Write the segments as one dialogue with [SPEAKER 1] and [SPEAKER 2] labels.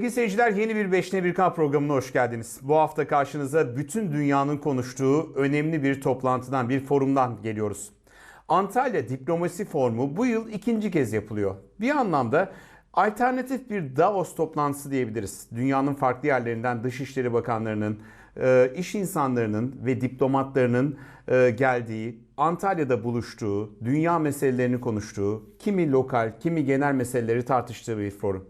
[SPEAKER 1] Sevgili seyirciler yeni bir 5 ne 1K programına hoş geldiniz. Bu hafta karşınıza bütün dünyanın konuştuğu önemli bir toplantıdan, bir forumdan geliyoruz. Antalya Diplomasi Forumu bu yıl ikinci kez yapılıyor. Bir anlamda alternatif bir Davos toplantısı diyebiliriz. Dünyanın farklı yerlerinden Dışişleri Bakanlarının, e, iş insanlarının ve diplomatlarının e, geldiği, Antalya'da buluştuğu, dünya meselelerini konuştuğu, kimi lokal, kimi genel meseleleri tartıştığı bir forum.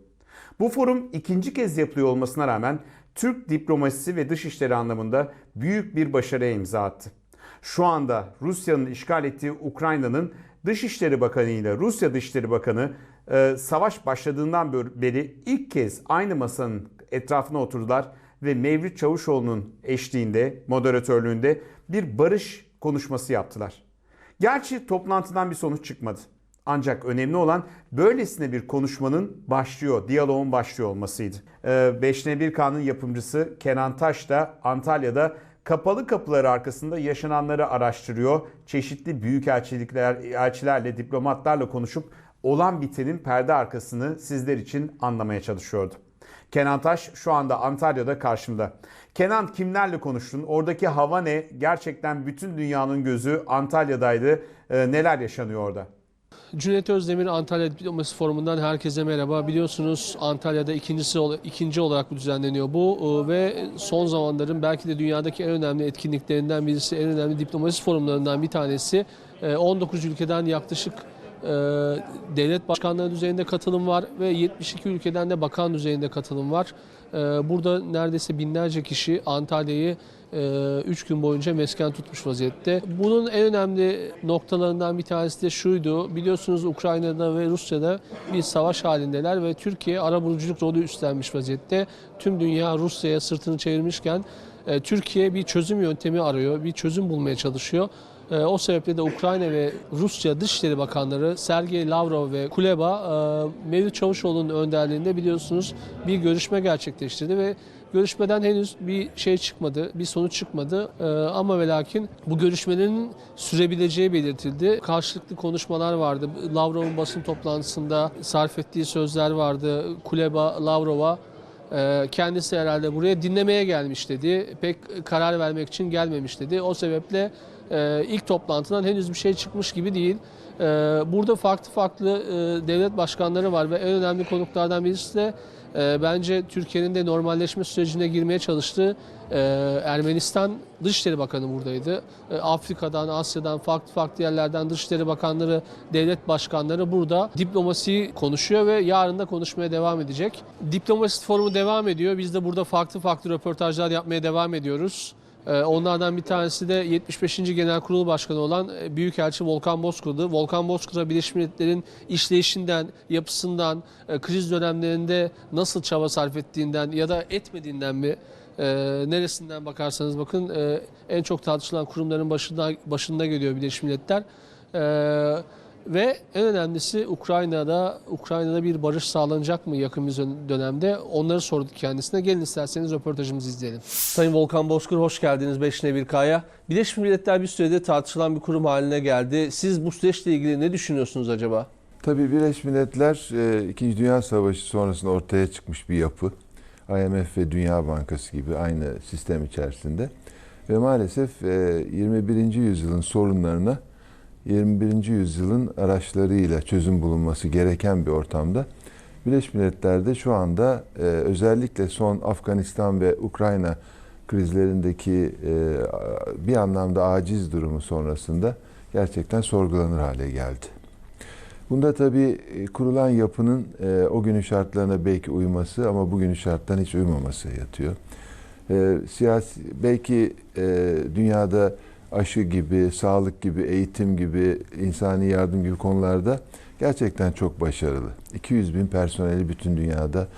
[SPEAKER 1] Bu forum ikinci kez yapılıyor olmasına rağmen Türk diplomasisi ve dışişleri anlamında büyük bir başarıya imza attı. Şu anda Rusya'nın işgal ettiği Ukrayna'nın Dışişleri Bakanı ile Rusya Dışişleri Bakanı e, savaş başladığından beri ilk kez aynı masanın etrafına oturdular ve Mevlüt Çavuşoğlu'nun eşliğinde, moderatörlüğünde bir barış konuşması yaptılar. Gerçi toplantıdan bir sonuç çıkmadı. Ancak önemli olan böylesine bir konuşmanın başlıyor, diyaloğun başlıyor olmasıydı. Ee, 5N1K'nın yapımcısı Kenan Taş da Antalya'da kapalı kapılar arkasında yaşananları araştırıyor. Çeşitli büyükelçilikler, elçilerle, diplomatlarla konuşup olan bitenin perde arkasını sizler için anlamaya çalışıyordu. Kenan Taş şu anda Antalya'da karşımda. Kenan kimlerle konuştun? Oradaki hava ne? Gerçekten bütün dünyanın gözü Antalya'daydı. Ee, neler yaşanıyor orada?
[SPEAKER 2] Cüneyt Özdemir Antalya Diplomasi Forumu'ndan herkese merhaba. Biliyorsunuz Antalya'da ikincisi ikinci olarak düzenleniyor bu e, ve son zamanların belki de dünyadaki en önemli etkinliklerinden birisi, en önemli diplomasi forumlarından bir tanesi. E, 19 ülkeden yaklaşık e, devlet başkanları düzeyinde katılım var ve 72 ülkeden de bakan düzeyinde katılım var. E, burada neredeyse binlerce kişi Antalya'yı 3 gün boyunca mesken tutmuş vaziyette. Bunun en önemli noktalarından bir tanesi de şuydu. Biliyorsunuz Ukrayna'da ve Rusya'da bir savaş halindeler ve Türkiye ara buluculuk rolü üstlenmiş vaziyette. Tüm dünya Rusya'ya sırtını çevirmişken e, Türkiye bir çözüm yöntemi arıyor, bir çözüm bulmaya çalışıyor. E, O sebeple de Ukrayna ve Rusya Dışişleri Bakanları Sergey Lavrov ve Kuleba e, Mevlüt Çavuşoğlu'nun önderliğinde biliyorsunuz bir görüşme gerçekleştirdi ve görüşmeden henüz bir şey çıkmadı, bir sonuç çıkmadı. E, Ama ve lakin bu görüşmenin sürebileceği belirtildi. Karşılıklı konuşmalar vardı. Lavrov'un basın toplantısında sarf ettiği sözler vardı. Kuleba Lavrov'a Kendisi herhalde buraya dinlemeye gelmiş dedi. Pek karar vermek için gelmemiş dedi. O sebeple e, ilk toplantıdan henüz bir şey çıkmış gibi değil. Ee, Burada farklı farklı e, devlet başkanları var ve en önemli konuklardan birisi de e, bence Türkiye'nin de normalleşme sürecine girmeye çalıştığı e, Ermenistan Dışişleri Bakanı buradaydı. E, Afrika'dan, Asya'dan, farklı farklı yerlerden Dışişleri Bakanları, devlet başkanları burada diplomasiyi konuşuyor ve yarın da konuşmaya devam edecek. Diplomasi forumu devam ediyor. Biz de burada farklı farklı röportajlar yapmaya devam ediyoruz. Ee, Onlardan bir tanesi de 75. Genel Kurulu Başkanı olan e, Büyükelçi Volkan Bozkır'dı. Volkan Bozkır'a Birleşmiş Milletler'in işleyişinden, yapısından, e, kriz dönemlerinde nasıl çaba sarf ettiğinden ya da etmediğinden mi e, neresinden bakarsanız bakın en çok tartışılan kurumların başında, başında geliyor Birleşmiş Milletler. E, ve en önemlisi Ukrayna'da Ukrayna'da bir barış sağlanacak mı yakın bir dönemde? Onları sorduk kendisine. Gelin isterseniz röportajımızı izleyelim. Sayın Volkan Bozkır hoş geldiniz 5 bir kaya. Birleşmiş Milletler bir sürede tartışılan bir kurum haline geldi. Siz bu süreçle ilgili ne düşünüyorsunuz acaba?
[SPEAKER 3] Tabii Birleşmiş Milletler e, İkinci Dünya Savaşı sonrasında ortaya çıkmış bir yapı. IMF ve Dünya Bankası gibi aynı sistem içerisinde. Ve maalesef e, 21. yüzyılın sorunlarına 21. yüzyılın araçlarıyla çözüm bulunması gereken bir ortamda Birleşmiş Milletler'de şu anda e, özellikle son Afganistan ve Ukrayna krizlerindeki e, bir anlamda aciz durumu sonrasında gerçekten sorgulanır hale geldi. Bunda tabii e, kurulan yapının e, o günün şartlarına belki uyması ama bugünün şartlarına hiç uymaması yatıyor. E, siyasi belki e, dünyada aşı gibi, sağlık gibi, eğitim gibi, insani yardım gibi konularda gerçekten çok başarılı. 200 bin personeli bütün dünyada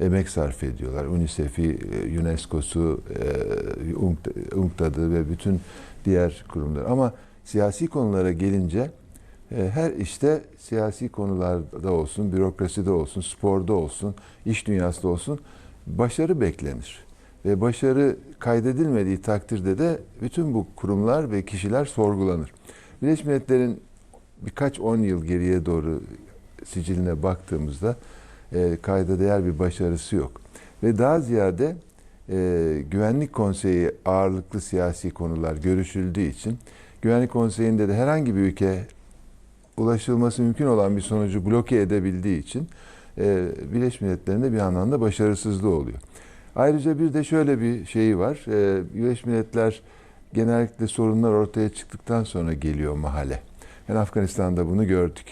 [SPEAKER 3] emek sarf ediyorlar. UNICEF'i, e, UNESCO'su, e, UNCTAD'ı ve bütün diğer kurumlar. Ama siyasi konulara gelince e, her işte siyasi konularda olsun, bürokraside olsun, sporda olsun, iş dünyasında olsun başarı beklenir. Ve başarı kaydedilmediği takdirde de bütün bu kurumlar ve kişiler sorgulanır. Birleşmiş Milletler'in birkaç on yıl geriye doğru siciline baktığımızda e, kayda değer bir başarısı yok. ve daha ziyade e, Güvenlik Konseyi ağırlıklı siyasi konular görüşüldüğü için Güvenlik Konseyi'nde de herhangi bir ülke ulaşılması mümkün olan bir sonucu bloke edebildiği için e, Birleşmiş Milletler'in de bir anlamda başarısızlığı oluyor. Ayrıca bir de şöyle bir şeyi var. E, Birleşmiş Milletler genellikle sorunlar ortaya çıktıktan sonra geliyor mahalle. Yani Afganistan'da bunu gördük.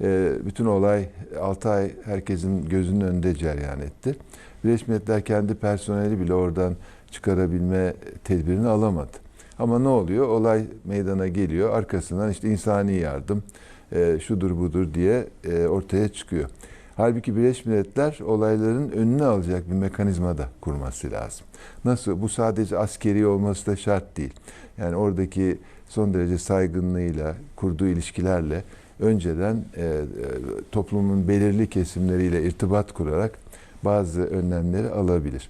[SPEAKER 3] E, bütün olay 6 ay herkesin gözünün önünde cereyan etti. Birleşmiş Milletler kendi personeli bile oradan çıkarabilme tedbirini alamadı. Ama ne oluyor? Olay meydana geliyor. Arkasından işte insani yardım, e, şudur budur diye e, ortaya çıkıyor. Halbuki Birleşmiş Milletler olayların önünü alacak bir mekanizma da kurması lazım. Nasıl? Bu sadece askeri olması da şart değil. Yani oradaki son derece saygınlığıyla, kurduğu ilişkilerle önceden e, e, toplumun belirli kesimleriyle irtibat kurarak bazı önlemleri alabilir.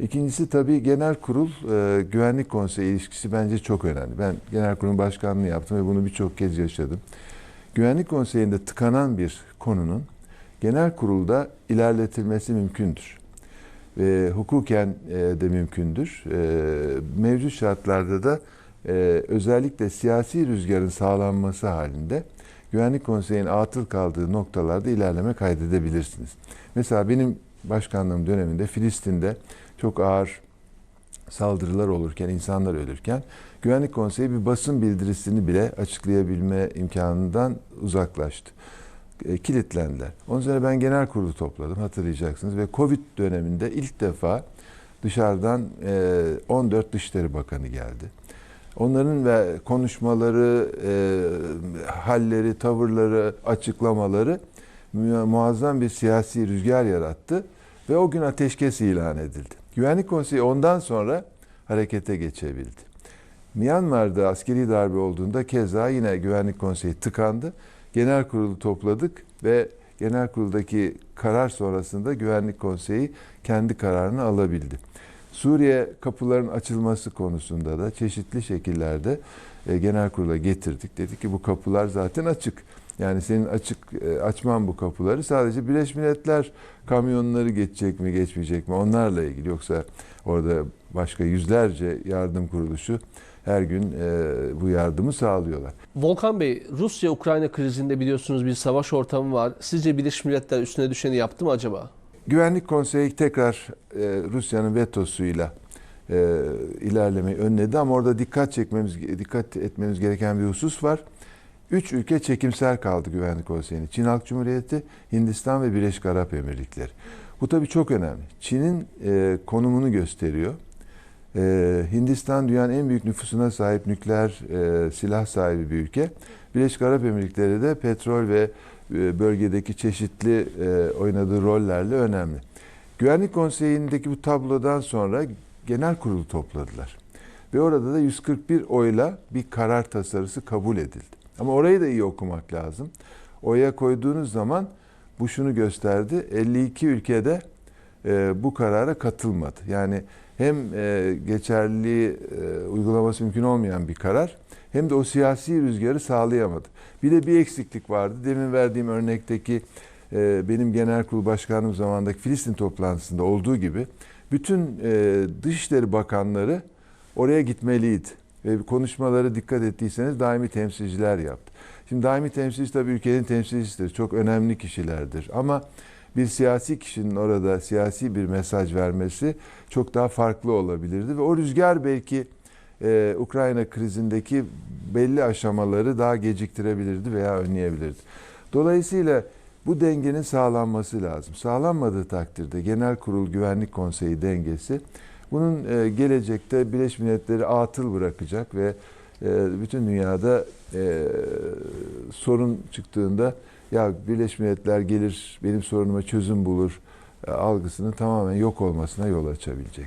[SPEAKER 3] İkincisi tabii genel kurul e, güvenlik konseyi ilişkisi bence çok önemli. Ben genel kurulun başkanlığı yaptım ve bunu birçok kez yaşadım. Güvenlik konseyinde tıkanan bir konunun genel kurulda ilerletilmesi mümkündür. Ve hukuken e, de mümkündür. E, mevcut şartlarda da e, özellikle siyasi rüzgarın sağlanması halinde Güvenlik Konseyi'nin atıl kaldığı noktalarda ilerleme kaydedebilirsiniz. Mesela benim başkanlığım döneminde Filistin'de çok ağır saldırılar olurken, insanlar ölürken Güvenlik Konseyi bir basın bildirisini bile açıklayabilme imkanından uzaklaştı. E, kilitlendiler. Onun üzerine ben genel kurulu topladım hatırlayacaksınız ve Covid döneminde ilk defa dışarıdan e, 14 Dışişleri Bakanı geldi. Onların ve konuşmaları, e, halleri, tavırları, açıklamaları mu- muazzam bir siyasi rüzgar yarattı ve o gün ateşkes ilan edildi. Güvenlik Konseyi ondan sonra harekete geçebildi. Myanmar'da askeri darbe olduğunda keza yine Güvenlik Konseyi tıkandı. Genel kurulu topladık ve genel kuruldaki karar sonrasında Güvenlik Konseyi kendi kararını alabildi. Suriye kapıların açılması konusunda da çeşitli şekillerde e, genel kurula getirdik. Dedik ki bu kapılar zaten açık. Yani senin açık e, açman bu kapıları sadece Birleşmiş Milletler kamyonları geçecek mi geçmeyecek mi onlarla ilgili. Yoksa orada başka yüzlerce yardım kuruluşu her gün e, bu yardımı sağlıyorlar.
[SPEAKER 2] Volkan Bey, Rusya-Ukrayna krizinde biliyorsunuz bir savaş ortamı var. Sizce Birleşmiş Milletler üstüne düşeni yaptı mı acaba?
[SPEAKER 3] Güvenlik Konseyi tekrar e, Rusya'nın vetosuyla e, ilerlemeyi önledi ama orada dikkat çekmemiz dikkat etmemiz gereken bir husus var. Üç ülke çekimsel kaldı Güvenlik Konseyi'ne. Çin Halk Cumhuriyeti, Hindistan ve Birleşik Arap Emirlikleri. Bu tabii çok önemli. Çin'in e, konumunu gösteriyor. E, Hindistan dünyanın en büyük nüfusuna sahip nükleer e, silah sahibi bir ülke. Birleşik Arap Emirlikleri de petrol ve e, bölgedeki çeşitli e, oynadığı rollerle önemli. Güvenlik Konseyi'ndeki bu tablodan sonra genel kurulu topladılar. Ve orada da 141 oyla bir karar tasarısı kabul edildi. Ama orayı da iyi okumak lazım. Oya koyduğunuz zaman bu şunu gösterdi. 52 ülkede e, bu karara katılmadı. Yani hem e, geçerli e, uygulaması mümkün olmayan bir karar hem de o siyasi rüzgarı sağlayamadı. Bir de bir eksiklik vardı. Demin verdiğim örnekteki e, benim genel kurul başkanlığım zamandaki Filistin toplantısında olduğu gibi bütün e, Dışişleri Bakanları oraya gitmeliydi. Ve konuşmaları dikkat ettiyseniz daimi temsilciler yaptı. Şimdi daimi temsilci tabii ülkenin temsilcisidir. Çok önemli kişilerdir. Ama bir siyasi kişinin orada siyasi bir mesaj vermesi çok daha farklı olabilirdi. Ve o rüzgar belki e, Ukrayna krizindeki belli aşamaları daha geciktirebilirdi veya önleyebilirdi. Dolayısıyla bu dengenin sağlanması lazım. Sağlanmadığı takdirde Genel Kurul Güvenlik Konseyi dengesi bunun e, gelecekte Birleşmiş Milletleri atıl bırakacak ve e, bütün dünyada e, sorun çıktığında ya Birleşmiş Milletler gelir benim sorunuma çözüm bulur e, algısının tamamen yok olmasına yol açabilecek.